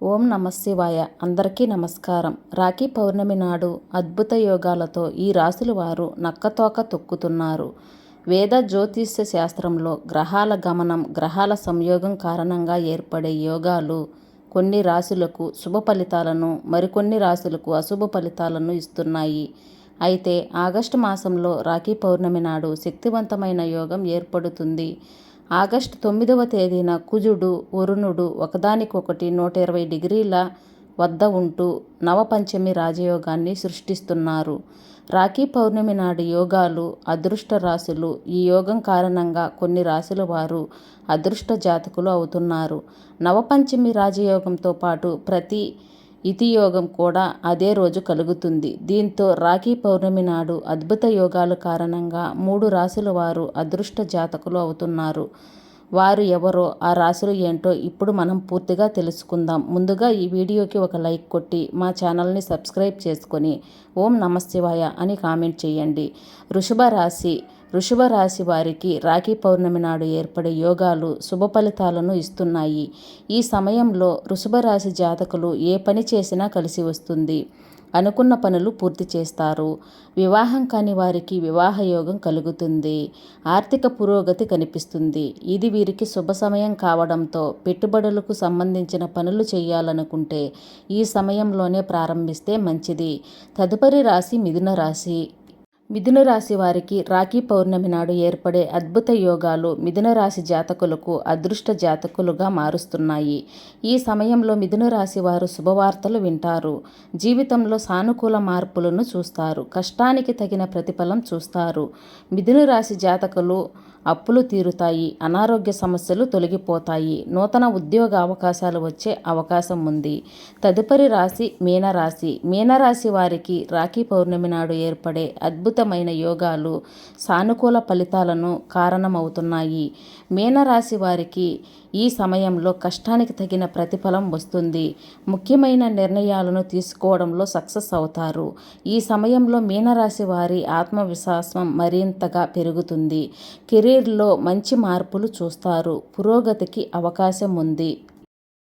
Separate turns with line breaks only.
ఓం నమశివాయ. అందరికీ నమస్కారం. రాఖీ పౌర్ణమి నాడు అద్భుత యోగాలతో ఈ రాశుల వారు నక్కతోక తొక్కుతున్నారు. వేద జ్యోతిష్య శాస్త్రంలో గ్రహాల గమనం గ్రహాల సంయోగం కారణంగా ఏర్పడే యోగాలు కొన్ని రాశులకు శుభ ఫలితాలను మరికొన్ని రాశులకు అశుభ ఫలితాలను ఇస్తున్నాయి. అయితే ఆగస్టు మాసంలో రాఖీ పౌర్ణమి నాడు శక్తివంతమైన యోగం ఏర్పడుతుంది. ఆగస్టు తొమ్మిదవ తేదీన కుజుడు వరుణుడు ఒకదానికొకటి నూట ఇరవై డిగ్రీల వద్ద ఉంటూ నవపంచమి రాజయోగాన్ని సృష్టిస్తున్నారు. రాఖీ పౌర్ణమి నాడు యోగాలు అదృష్ట రాశులు ఈ యోగం కారణంగా కొన్ని రాశుల వారు అదృష్ట జాతకులు అవుతున్నారు. నవపంచమి రాజయోగంతో పాటు ప్రతి ఇతి యోగం కూడా అదే రోజు కలుగుతుంది. దీంతో రాఖీ పౌర్ణమి నాడు అద్భుత యోగాలు కారణంగా మూడు రాశుల వారు అదృష్ట జాతకులు అవుతున్నారు. వారు ఎవరో ఆ రాశులు ఏంటో ఇప్పుడు మనం పూర్తిగా తెలుసుకుందాం. ముందుగా ఈ వీడియోకి ఒక లైక్ కొట్టి మా ఛానల్ని సబ్స్క్రైబ్ చేసుకొని ఓం నమశివాయ అని కామెంట్ చేయండి. వృషభ రాశి వృషభ రాశి వారికి రాఖీ పౌర్ణమి నాడు ఏర్పడే యోగాలు శుభ ఫలితాలను ఇస్తున్నాయి. ఈ సమయంలో వృషభ రాశి జాతకులు ఏ పని చేసినా కలిసి వస్తుంది. అనుకున్న పనులు పూర్తి చేస్తారు. వివాహం కాని వారికి వివాహ యోగం కలుగుతుంది. ఆర్థిక పురోగతి కనిపిస్తుంది. ఇది వీరికి శుభ సమయం కావడంతో పెట్టుబడులకు సంబంధించిన పనులు చేయాలనుకుంటే ఈ సమయంలోనే ప్రారంభిస్తే మంచిది. తదుపరి రాశి మిథున రాశి. మిథున రాశి వారికి రాఖీ పౌర్ణమి నాడు ఏర్పడే అద్భుత యోగాలు మిథున రాశి జాతకులకు అదృష్ట జాతకులుగా మారుస్తున్నాయి. ఈ సమయంలో మిథున రాశి వారు శుభవార్తలు వింటారు. జీవితంలో సానుకూల మార్పులను చూస్తారు. కష్టానికి తగిన ప్రతిఫలం చూస్తారు. మిథున రాశి జాతకులు అప్పులు తీరుతాయి. అనారోగ్య సమస్యలు తొలగిపోతాయి. నూతన ఉద్యోగ అవకాశాలు వచ్చే అవకాశం ఉంది. తదుపరి రాశి మీనరాశి. మీనరాశి వారికి రాఖీ పౌర్ణమి నాడు ఏర్పడే అద్భుత అద్భుతమైన యోగాలు సానుకూల ఫలితాలను కారణమవుతున్నాయి. మీనరాశి వారికి ఈ సమయంలో కష్టానికి తగిన ప్రతిఫలం వస్తుంది. ముఖ్యమైన నిర్ణయాలను తీసుకోవడంలో సక్సెస్ అవుతారు. ఈ సమయంలో మీనరాశి వారి ఆత్మవిశ్వాసం మరింతగా పెరుగుతుంది. కెరీర్లో మంచి మార్పులు చూస్తారు. పురోగతికి అవకాశం ఉంది.